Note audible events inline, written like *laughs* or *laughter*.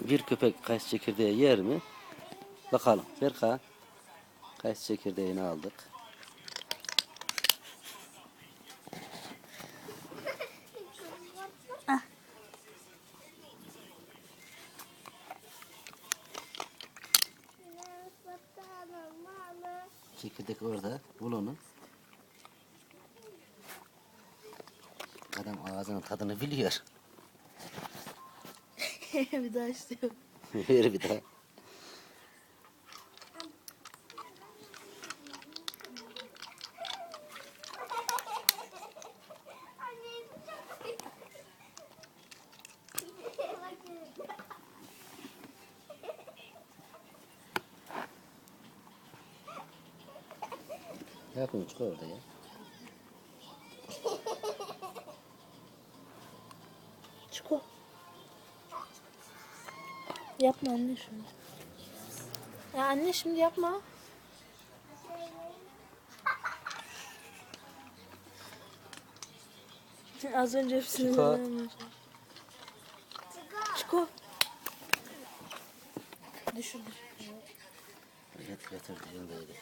bir köpek kayısı çekirdeği yer mi? Bakalım. Berka. Kayısı çekirdeğini aldık. Çekirdek orada. Bul onu. Adam ağzının tadını biliyor. Bir daha istiyorum. Ver bir daha. Ne yapıyorsun? Çık orada ya. Çiko. Yapma anne şunu. Ya anne şimdi yapma. *laughs* Az önce hepsini Çiko. Çiko. Düşürdüm. Yat, yatır böyle.